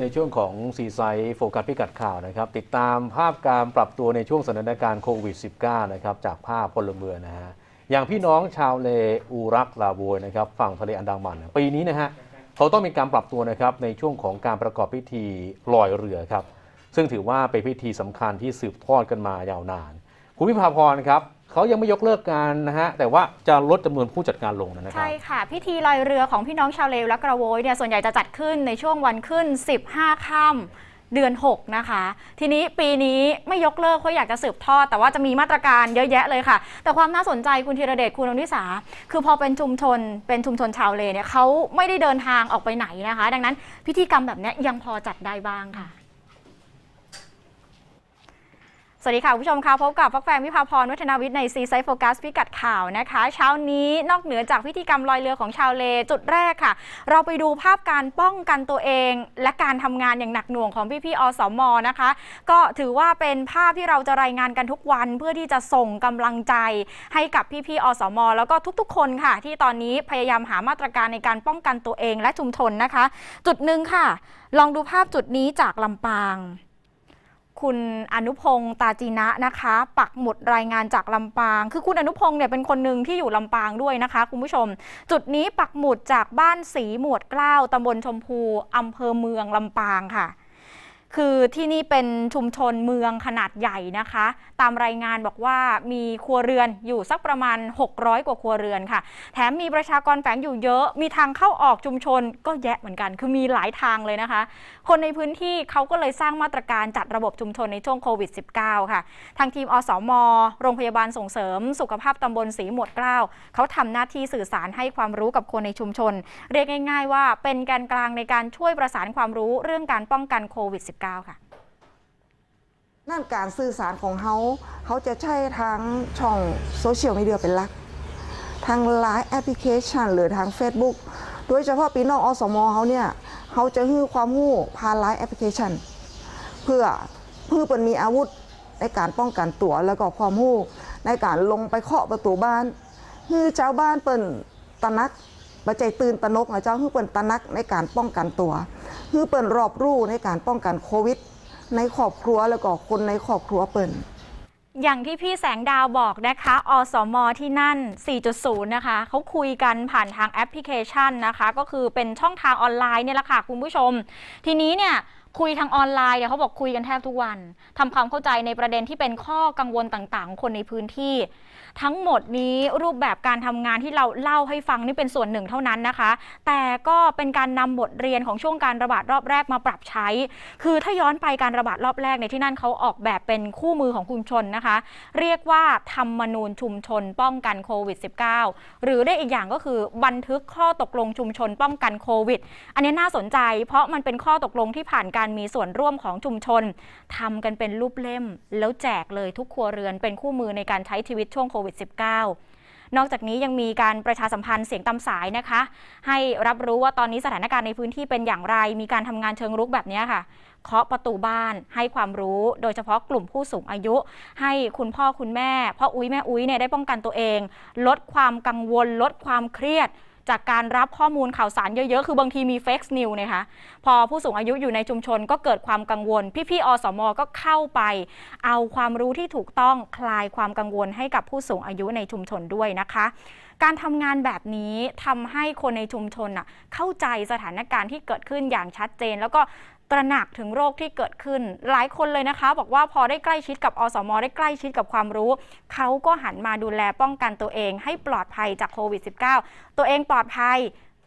ในช่วงของซีไซด์โฟกัสพิกัดข่าวนะครับ ติดตามภาพการปรับตัวในช่วงสถานการณ์โควิด -19 นะครับจากภาพพลเมืองนะฮะอย่างพี่น้องชาวเลอูรักลาโวยนะครับฝั่งทะเลอันดามัน ปีนี้นะฮะเขาต้องมีการปรับตัวนะครับในช่วงของการประกอบพิธีลอยเรือครับ ซึ่งถือว่าเป็นพิธีสำคัญที่สืบทอดกันมายาวนาน คุณวิภาพรครับ เขายังไม่ยกเลิกการนะฮะ แต่ว่าจะลดจำนวนผู้จัดการลงนะครับ ใช่ค่ะ พิธีลอยเรือของพี่น้องชาวเลวและกระโวยเนี่ยส่วนใหญ่จะจัดขึ้นในช่วงวันขึ้น 15 ค่ำเดือน 6 นะคะ ทีนี้ปีนี้ไม่ยกเลิกเพราะอยากจะสืบทอด แต่ว่าจะมีมาตรการเยอะแยะเลยค่ะ แต่ความน่าสนใจคุณธีรเดชคุณอนิสา คือพอเป็นชุมชนเป็นชุมชนชาวเลเนี่ยเขาไม่ได้เดินทางออกไปไหนนะคะ ดังนั้นพิธีกรรมแบบนี้ยังพอจัดได้บ้างค่ะ สวัสดีค่ะ ผู้ชมค่ะพบกับฟักแฟนวิภาพรวัฒนาวิทย์ในซีไซโฟกัสพิกัดข่าวนะคะ เช้านี้นอกเหนือจากพิธีกรรมลอยเรือของชาวเล จุดแรกค่ะ เราไปดูภาพการป้องกันตัวเอง และการทำงานอย่างหนักหน่วงของพี่ๆอสมนะคะ ก็ถือว่าเป็นภาพที่เราจะรายงานกันทุกวัน เพื่อที่จะส่งกำลังใจให้กับพี่ๆอสม แล้วก็ทุกๆ คนค่ะ ที่ตอนนี้พยายามหามาตรการในการป้องกันตัวเองและชุมชนนะคะ จุดหนึ่งค่ะ ลองดูภาพจุดนี้จากลำปาง คุณอนุพงศ์ตาจีนะนะคะ ปักหมุดรายงานจากลำปาง คือคุณอนุพงศ์เนี่ยเป็นคนหนึ่งที่อยู่ลำปางด้วยนะคะ คุณผู้ชม จุดนี้ปักหมุดจากบ้านสีหมวดเกล้าตำบลชมพูอำเภอเมืองลำปางค่ะ คือที่นี่เป็นชุมชนเมืองขนาดใหญ่นะคะ ตามรายงานบอกว่ามีครัวเรือนอยู่สักประมาณ 600 กว่าครัวเรือนค่ะ แถมมีประชากรแฝงอยู่เยอะ มีทางเข้าออกชุมชนก็แยะเหมือนกัน คือมีหลายทางเลยนะคะ คนในพื้นที่เขาก็เลยสร้างมาตรการจัดระบบชุมชนในช่วงโควิด -19 ค่ะ ทางทีมอสม โรงพยาบาลส่งเสริม สุขภาพตำบลสีหมวดเกล้าเขาทำหน้าที่สื่อสารให้ความรู้กับคนในชุมชน เรียกง่าย ๆ ว่าเป็นแกนกลางในการช่วยประสานความรู้เรื่องการป้องกันโควิด -19 ค่ะนั่นการสื่อสารของเขาเขาจะใช้ทางช่องโซเชียลมีเดียเป็นหลักทางไลน์แอปพลิเคชัน หรือทาง Facebook โดยเฉพาะปีน้องอสมเขาเนี่ยเขาจะฮื้อความหู้ผ่านไลน์แอปพลิเคชัน เพื่อเพื่อเป็นมีอาวุธในการป้องกันตัวแล้วก็ความหู้ ในการลงไปเคาะประตูบ้านฮื้อเจ้าบ้านเปิ่นตะนักปัจจัยตื่นตะนกนะเจ้าฮื้อเปิ่นตะนักในการป้องกันตัว ฮือเปิ่นรอบรู้ในการป้องกันโควิด ในครอบครัวแล้วก็คนในครอบครัวเปิ่นอย่างที่พี่แสงดาวบอกนะคะ อสม ที่นั่น 4.0 นะคะ เขาคุยกันผ่านทางแอปพลิเคชันนะคะ ก็คือเป็นช่องทางออนไลน์เนี่ยแหละค่ะคุณผู้ชม ทีนี้เนี่ย คุยทางออนไลน์เนี่ยเขาบอกคุยกันแทบทุกวันทำความเข้าใจในประเด็นที่เป็นข้อกังวลต่างๆ คนในพื้นที่ ทั้งหมดนี้รูปแบบการทำงานที่เราเล่าให้ฟังนี่เป็นส่วนหนึ่งเท่านั้นนะคะ แต่ก็เป็นการนำบทเรียนของช่วงการระบาดรอบแรกมาปรับใช้ คือถ้าย้อนไปการระบาดรอบแรกในที่นั่นเขาออกแบบเป็นคู่มือของชุมชนนะคะ เรียกว่าธรรมนูญชุมชนป้องกันโควิด -19 หรือได้อีกอย่างก็คือบันทึกข้อตกลงชุมชนป้องกันโควิด อันนี้น่าสนใจ เพราะมันเป็นข้อตกลงที่ผ่านการมีส่วนร่วมของชุมชนทำกันเป็นรูปเล่ม แล้วแจกเลยทุกครัวเรือนเป็นคู่มือในการใช้ชีวิตช่วงโควิด -19 นอกจากนี้ยังมีการประชาสัมพันธ์เสียงตาสายนะคะ ให้รับรู้ว่าตอนนี้สถานการณ์ในพื้นที่เป็นอย่างไร มีการทำงานเชิงรุกแบบนี้ค่ะ เคาะประตูบ้านให้ความรู้ โดยเฉพาะกลุ่มผู้สูงอายุ ให้คุณพ่อคุณแม่พ่ออุ้ยแม่อุ้ยเนี่ยได้ป้องกันตัวเอง ลดความกังวล ลดความเครียด จากการรับข้อมูลข่าวสารเยอะ ๆ คือบางทีมีเฟกซ์นิวนะคะพอผู้สูงอายุอยู่ในชุมชนก็เกิดความกังวล พี่ๆอสมก็เข้าไป เอาความรู้ที่ถูกต้องคลายความกังวลให้กับผู้สูงอายุในชุมชนด้วยนะคะการทำงานแบบนี้ทำให้คนในชุมชนเข้าใจสถานการณ์ที่เกิดขึ้นอย่างชัดเจน แล้วก็ ตระหนักถึงโรคที่เกิดขึ้น หลายคนเลยนะคะ บอกว่าพอได้ใกล้ชิดกับอสม ได้ใกล้ชิดกับความรู้ เขาก็หันมาดูแลป้องกันตัวเอง ให้ปลอดภัยจากโควิด -19 ตัวเองปลอดภัย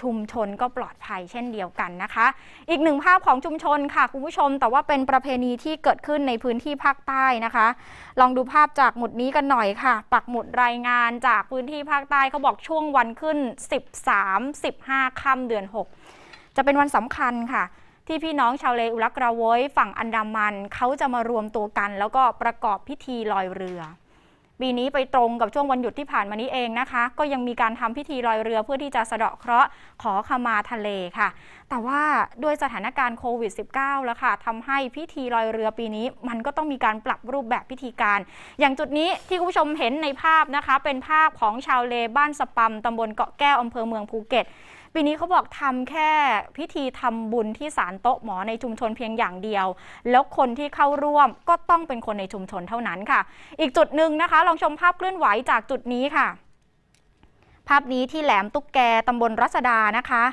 ชุมชนก็ปลอดภัยเช่นเดียวกันนะคะ อีกหนึ่งภาพของชุมชนค่ะคุณผู้ชม แต่ว่าเป็นประเพณีที่เกิดขึ้นในพื้นที่ภาคใต้นะคะ ลองดูภาพจากหมุดนี้กันหน่อยค่ะ ปักหมุดรายงานจากพื้นที่ภาคใต้เขาบอกช่วงวันขึ้น 13 15 ค่ำเดือน 6 จะเป็นวันสำคัญค่ะ ที่พี่น้องชาวเลอุลักราโวยฝั่งอันดามันเขาจะมารวมตัวกัน แล้วก็ประกอบพิธีลอยเรือปีนี้ไปตรงกับช่วงวันหยุดที่ผ่านมานี้เองนะคะ ก็ยังมีการทำพิธีลอยเรือเพื่อที่จะสะเดาะเคราะห์ขอขมาทะเลค่ะ แต่ว่าด้วยสถานการณ์โควิด -19 แล้วค่ะทำให้พิธีลอยเรือปีนี้ มันก็ต้องมีการปรับรูปแบบพิธีการ อย่างจุดนี้ที่คุณผู้ชมเห็นในภาพนะคะ เป็นภาพของชาวเลบ้านสปัมตำบลเกาะแก้วอำเภอเมืองภูเก็ต ปีนี้เขาบอกทำแค่พิธีทำบุญที่ศาลโต๊ะหมอในชุมชนเพียงอย่างเดียว แล้วคนที่เข้าร่วมก็ต้องเป็นคนในชุมชนเท่านั้นค่ะ อีกจุดหนึ่งนะคะ ลองชมภาพเคลื่อนไหวจากจุดนี้ค่ะ ภาพนี้ที่แหลมตุ๊กแกตำบลรัศดานะคะ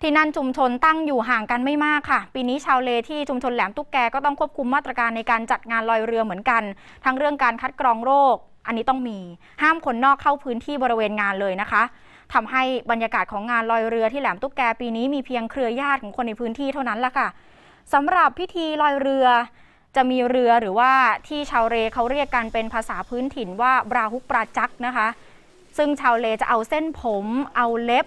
ที่นั่นชุมชนตั้งอยู่ห่างกันไม่มากค่ะ ปีนี้ชาวเลที่ชุมชนแหลมตุ๊กแกก็ต้องควบคุมมาตรการในการจัดงานลอยเรือเหมือนกัน ทั้งเรื่องการคัดกรองโรค อันนี้ต้องมี ห้ามคนนอกเข้าพื้นที่บริเวณงานเลยนะคะ ทำให้บรรยากาศของงานลอยเรือที่แหลมตุ๊กแกปีนี้มีเพียงเครือญาติของคนในพื้นที่เท่านั้นละค่ะสำหรับพิธีลอยเรือจะมีเรือหรือว่าที่ชาวเรเขาเรียกกันเป็นภาษาพื้นถิ่นว่าบราฮุกปราจักนะคะ ซึ่งชาวเลจะเอาเส้นผม เอาเล็บ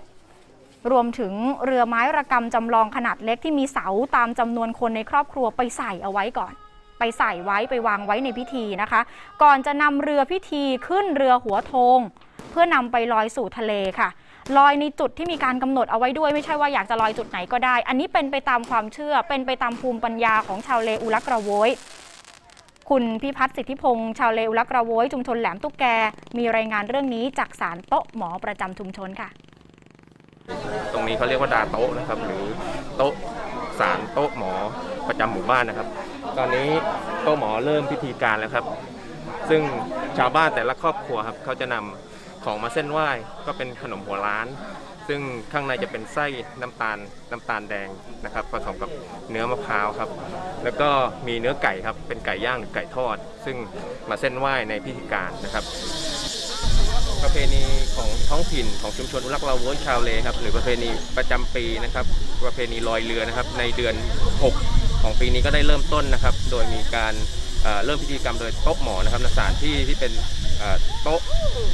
รวมถึงเรือไม้ระกำจำลองขนาดเล็กที่มีเสาตามจำนวนคนในครอบครัวไปใส่เอาไว้ก่อน ไปใส่ไว้ไปวางไว้ในพิธีนะคะ ก่อนจะนำเรือพิธีขึ้นเรือหัวโทง เพื่อนำไปลอยสู่ทะเลค่ะ ลอยในจุดที่มีการกำหนดเอาไว้ด้วยไม่ใช่ว่าอยากจะลอยจุดไหนก็ได้ อันนี้เป็นไปตามความเชื่อ เป็นไปตามภูมิปัญญาของชาวเลอุลักระโวยคุณพิพัฒน์สิทธิพงศ์ชาวเลอุลักระโวยชุมชนแหลมตุ๊กแก มีรายงานเรื่องนี้จากศาลโต๊ะหมอประจำชุมชนค่ะ ตรงนี้เขาเรียกว่าดาโต๊ะนะครับหรือโต๊ะสารโต๊ะหมอประจำหมู่บ้านนะครับ ตอนนี้โต๊ะหมอเริ่มพิธีการแล้วครับ ซึ่งชาวบ้านแต่ละครอบครัวครับเขาจะนำ ของมาเส้นไหว้ก็เป็นขนมหัวล้าน ซึ่งข้างในจะเป็นไส้น้ำตาลน้ำตาลแดงนะครับผสมกับเนื้อมะพร้าวครับ แล้วก็มีเนื้อไก่ครับเป็นไก่ย่างหรือไก่ทอด ซึ่งมาเส้นไหว้ในพิธีการนะครับ ประเพณีของท้องถิ่นของชุมชนอุลักลาโวนชาวเลครับหรือประเพณีประจำปีนะครับ ประเพณีลอยเรือนะครับ ในเดือน 6 ของปีนี้ก็ได้เริ่มต้นนะครับ โดยมีการเอ่อเริ่มพิธีกรรมโดยโต๊ะหมอนะครับณสถานที่ที่เป็น โต๊ะ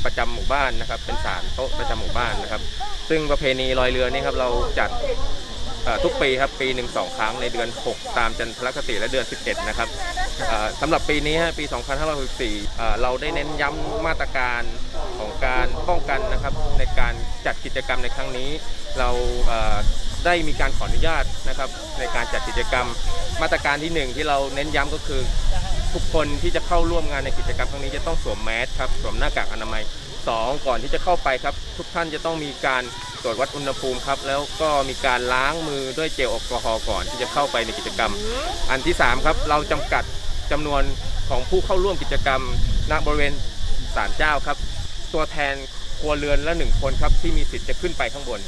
ประจำหมู่บ้านนะครับ เป็นศาลโต๊ะประจำหมู่บ้านนะครับ ซึ่งประเพณีลอยเรือนี่ครับเราจัดทุกปีครับปีหนึ่งสองครั้งในเดือน 6 ตามจันทรคติและเดือน 11 นะครับสำหรับปีนี้ฮะปี 2564เอ่เราได้เน้นย้ำมาตรการของการป้องกันนะครับในการจัดกิจกรรมในครั้งนี้ เราได้มีการขออนุญาตนะครับในการจัดกิจกรรมมาตรการที่หนึ่งที่เราเน้นย้ำก็คือ ทุกคนที่จะเข้าร่วมงานในกิจกรรมครั้งนี้จะต้องสวมแมสครับสวมหน้ากากอนามัยสองก่อนที่จะเข้าไปครับ ทุกท่านจะต้องมีการตรวจวัดอุณหภูมิครับ แล้วก็มีการล้างมือด้วยเจลแอลกอฮอล์ก่อนที่จะเข้าไปในกิจกรรม อันที่สามครับ เราจำกัดจำนวนของผู้เข้าร่วมกิจกรรมณบริเวณศาลเจ้าครับ ตัวแทนครัวเรือนละหนึ่งคนครับที่มีสิทธิ์จะขึ้นไปข้างบน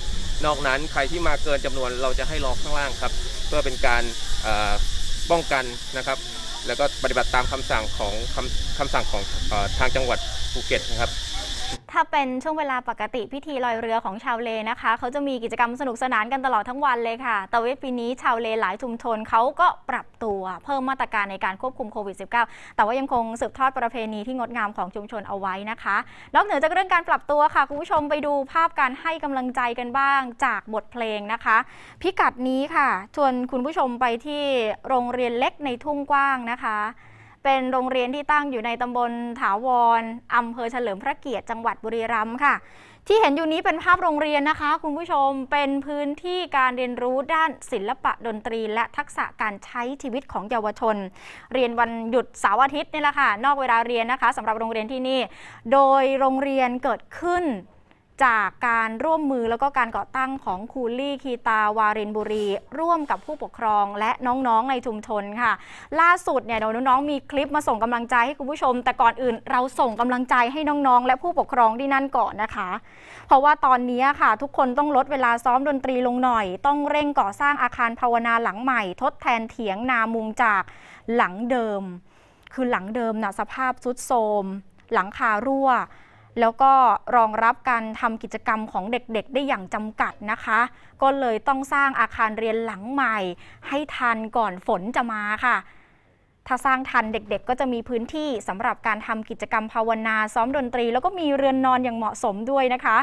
นอกนั้นใครที่มาเกินจำนวนเราจะให้รอข้างล่างครับ เพื่อเป็นการป้องกันนะครับ แล้วก็ปฏิบัติตามคำสั่งของคำคำสั่งของอทางจังหวัดภูเก็ตนะครับ ถ้าเป็นช่วงเวลาปกติพิธีลอยเรือของชาวเลนะคะเขาจะมีกิจกรรมสนุกสนานกันตลอดทั้งวันเลยค่ะ แต่ว่าปีนี้ชาวเลหลายชุมชนเขาก็ปรับตัวเพิ่มมาตรการในการควบคุมโควิด -19 แต่ว่ายังคงสืบทอดประเพณีที่งดงามของชุมชนเอาไว้นะคะ นอกเหนือจากเรื่องการปรับตัวค่ะคุณผู้ชมไปดูภาพการให้กำลังใจกันบ้างจากบทเพลงนะคะ พิกัดนี้ค่ะชวนคุณผู้ชมไปที่โรงเรียนเล็กในทุ่งกว้างนะคะ เป็นโรงเรียนที่ตั้งอยู่ในตำบลถาวรอำเภอเฉลิมพระเกียรติจังหวัดบุรีรัมย์ค่ะ ที่เห็นอยู่นี้เป็นภาพโรงเรียนนะคะ คุณผู้ชมเป็นพื้นที่การเรียนรู้ด้านศิลปะดนตรี และทักษะการใช้ชีวิตของเยาวชน เรียนวันหยุดเสาร์อาทิตย์นี่แหละค่ะ นอกเวลาเรียนนะคะสำหรับโรงเรียนที่นี่ โดยโรงเรียนเกิดขึ้น จากการร่วมมือแล้วก็การก่อตั้งของคูลี่คีตาวารินบุรี ร่วมกับผู้ปกครองและน้องๆในชุมชนค่ะ ล่าสุดเนี่ยเดี๋ยวน้องๆมีคลิปมาส่งกำลังใจให้คุณผู้ชม แต่ก่อนอื่นเราส่งกำลังใจให้น้องๆ และผู้ปกครองที่นั่นก่อนนะคะ เพราะว่าตอนนี้ค่ะ ทุกคนต้องลดเวลาซ้อมดนตรีลงหน่อย ต้องเร่งก่อสร้างอาคารภาวนาหลังใหม่ ทดแทนเถียงนามุงจากหลังเดิม คือหลังเดิมนะสภาพสุดโทรมหลังคารั่ว แล้วก็รองรับการทำกิจกรรมของเด็กๆ ได้อย่างจำกัดนะคะ ก็เลยต้องสร้างอาคารเรียนหลังใหม่ ให้ทันก่อนฝนจะมาค่ะ ถ้าสร้างทันเด็กๆ ก็จะมีพื้นที่สำหรับการทำกิจกรรมภาวนาซ้อมดนตรี แล้วก็มีเรือนนอนอย่างเหมาะสมด้วยนะคะ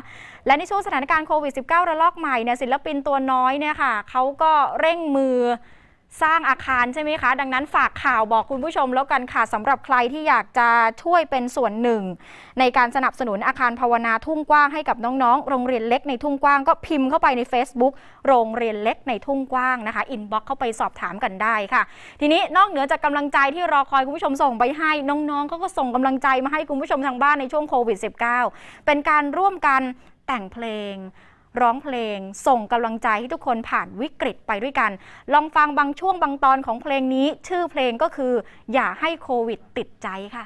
และในช่วงสถานการณ์โควิด -19 ระลอกใหม่เนี่ยศิลปินตัวน้อยเนี่ยค่ะเขาก็เร่งมือ สร้างอาคารใช่ไหมคะ ดังนั้นฝากข่าวบอกคุณผู้ชมแล้วกันค่ะสำหรับใครที่อยากจะช่วยเป็นส่วนหนึ่ง ในการสนับสนุนอาคารภาวนาทุ่งกว้างให้กับน้องๆ โรงเรียนเล็กในทุ่งกว้างก็พิมพ์เข้าไปใน Facebook โรงเรียนเล็กในทุ่งกว้างนะคะอินบ็อกเข้าไปสอบถามกันได้ค่ะ ทีนี้นอกเหนือจากกำลังใจที่รอคอยคุณผู้ชมส่งไปให้น้องๆเขาก็ส่งกำลังใจมาให้คุณผู้ชมทางบ้านในช่วงโควิด -19 เป็นการร่วมกันแต่งเพลง ร้องเพลง ส่งกำลังใจให้ทุกคนผ่านวิกฤตไปด้วยกัน ลองฟังบางช่วงบางตอนของเพลงนี้ ชื่อเพลงก็คือ อย่าให้โควิดติดใจค่ะ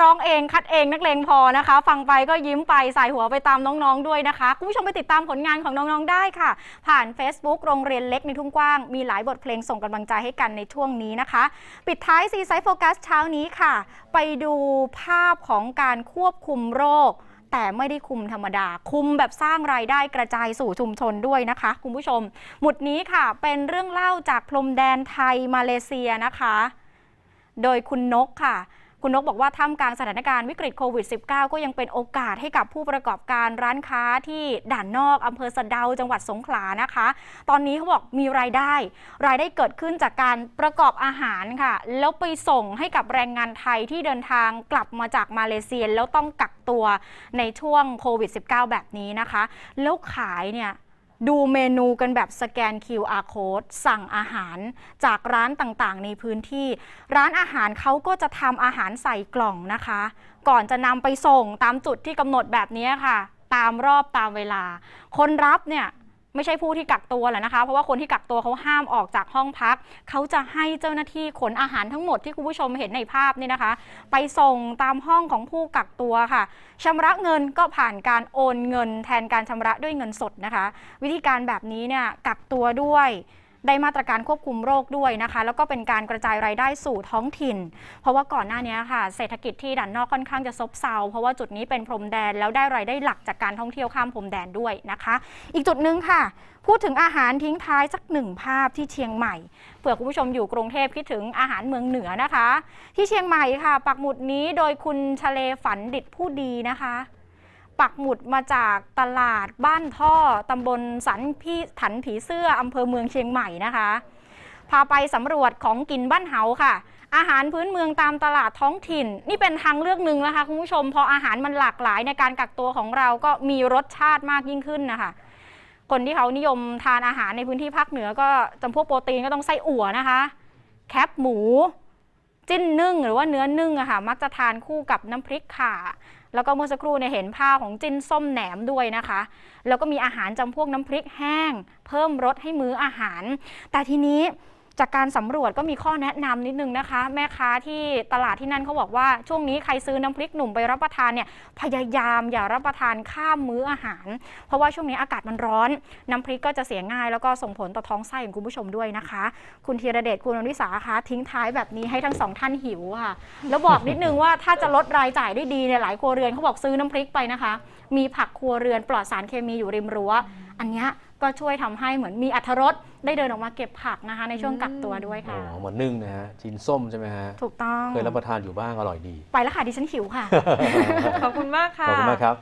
ร้องเองคัดเองนักเลงพอนะคะ ฟังไปก็ยิ้มไปใส่หัวไปตามน้องๆด้วยนะคะคุณผู้ชมไปติดตามผลงานของน้องๆได้ค่ะ ผ่าน Facebook โรงเรียนเล็กในทุ่งกว้าง มีหลายบทเพลงส่งกำลังใจให้กันในช่วงนี้นะคะ ปิดท้ายซีไซโฟกัสเช้านี้ค่ะ ไปดูภาพของการควบคุมโรคแต่ไม่ได้คุมธรรมดา คุมแบบสร้างรายได้กระจายสู่ชุมชนด้วยนะคะ คุณผู้ชม หมุดนี้ค่ะ เป็นเรื่องเล่าจากพรมแดนไทยมาเลเซียนะคะ โดยคุณนกค่ะ คุณนกบอกว่าท่ามกลางสถานการณ์วิกฤตโควิด -19 ก็ยังเป็นโอกาสให้กับผู้ประกอบการร้านค้าที่ด่านนอกอำเภอสะเดาจังหวัดสงขลานะคะ ตอนนี้เขาบอกมีรายได้ รายได้เกิดขึ้นจากการประกอบอาหารค่ะ แล้วไปส่งให้กับแรงงานไทยที่เดินทางกลับมาจากมาเลเซียแล้วต้องกักตัวในช่วงโควิด -19 แบบนี้นะคะ แล้วขายเนี่ย ดูเมนูกันแบบสแกน QR code สั่งอาหารจากร้านต่างๆ ในพื้นที่ ร้านอาหารเขาก็จะทำอาหารใส่กล่องนะคะ ก่อนจะนำไปส่งตามจุดที่กำหนดแบบนี้ค่ะ ตามรอบตามเวลา คนรับเนี่ย ไม่ใช่ผู้ที่กักตัวแหละนะคะ เพราะว่าคนที่กักตัวเขาห้ามออกจากห้องพัก เขาจะให้เจ้าหน้าที่ขนอาหารทั้งหมดที่คุณผู้ชมเห็นในภาพนี่นะคะ ไปส่งตามห้องของผู้กักตัวค่ะชำระเงินก็ผ่านการโอนเงิน แทนการชำระด้วยเงินสดนะคะ วิธีการแบบนี้เนี่ยกักตัวด้วย ได้มาตรการควบคุมโรคด้วยนะคะ แล้วก็เป็นการกระจายรายได้สู่ท้องถิ่น เพราะว่าก่อนหน้านี้ค่ะ เศรษฐกิจที่ด่านนอกค่อนข้างจะซบเซาเพราะว่าจุดนี้เป็นพรมแดนแล้วได้รายได้หลักจากการท่องเที่ยวข้ามพรมแดนด้วยนะคะ อีกจุดหนึ่งค่ะ พูดถึงอาหารทิ้งท้ายสักหนึ่งภาพที่เชียงใหม่เผื่อคุณผู้ชมอยู่กรุงเทพคิดถึงอาหารเมืองเหนือนะคะ ที่เชียงใหม่ค่ะ ปักหมุดนี้โดยคุณชเลฝันดิตผู้ดีนะคะ ปักหมุดมาจากตลาดบ้านท่อตำบลสันพี่ถันผีเสื้ออำเภอเมืองเชียงใหม่นะคะ พาไปสำรวจของกินบ้านเฮาค่ะ อาหารพื้นเมืองตามตลาดท้องถิ่น นี่เป็นทางเลือกหนึ่งนะคะคุณผู้ชม พออาหารมันหลากหลายในการกักตัวของเราก็มีรสชาติมากยิ่งขึ้นนะคะคนที่เขานิยมทานอาหารในพื้นที่ภาคเหนือก็จำพวกโปรตีนก็ต้องไส้อั่วนะคะ แคบหมู จิ้นนึ่งหรือว่าเนื้อนึ่งอะค่ะมักจะทานคู่กับน้ำพริกข่า แล้วก็เมื่อสักครู่เนี่ยเห็นภาพของจิ้นส้มแหนมด้วยนะคะ แล้วก็มีอาหารจำพวกน้ำพริกแห้ง เพิ่มรสให้มื้ออาหาร แต่ทีนี้ จากการสำรวจก็มีข้อแนะนำนิดนึงนะคะ แม่ค้าที่ตลาดที่นั่นเขาบอกว่าช่วงนี้ใครซื้อน้ำพริกหนุ่มไปรับประทานเนี่ยพยายามอย่ารับประทานข้ามมื้ออาหาร เพราะว่าช่วงนี้อากาศมันร้อน น้ำพริกก็จะเสียง่าย แล้วก็ส่งผลต่อท้องไส้ของคุณผู้ชมด้วยนะคะ คุณธีรเดชคุณอนุสาคะทิ้งท้ายแบบนี้ให้ทั้งสองท่านหิวค่ะ แล้วบอกนิดนึงว่าถ้าจะลดรายจ่ายได้ดีเนี่ยหลายครัวเรือนเขาบอกซื้อน้ำพริกไปนะคะ มีผักครัวเรือนปลอดสารเคมีอยู่ริมรั้วอันเนี้ย ก็ช่วยทำให้เหมือนมีอัธรสได้เดินออกมาเก็บผักนะคะ ในช่วงกักตัวด้วยอ๋ค่ะอเหมือนนึ่งนะฮะจินส้มใช่ไหมฮะถูกต้องเคยรับประทานอยู่บ้างอร่อยดี ไปแล้วค่ะดิฉันหิวค่ะขอบคุณมากค่ะขอบคุณมากครับ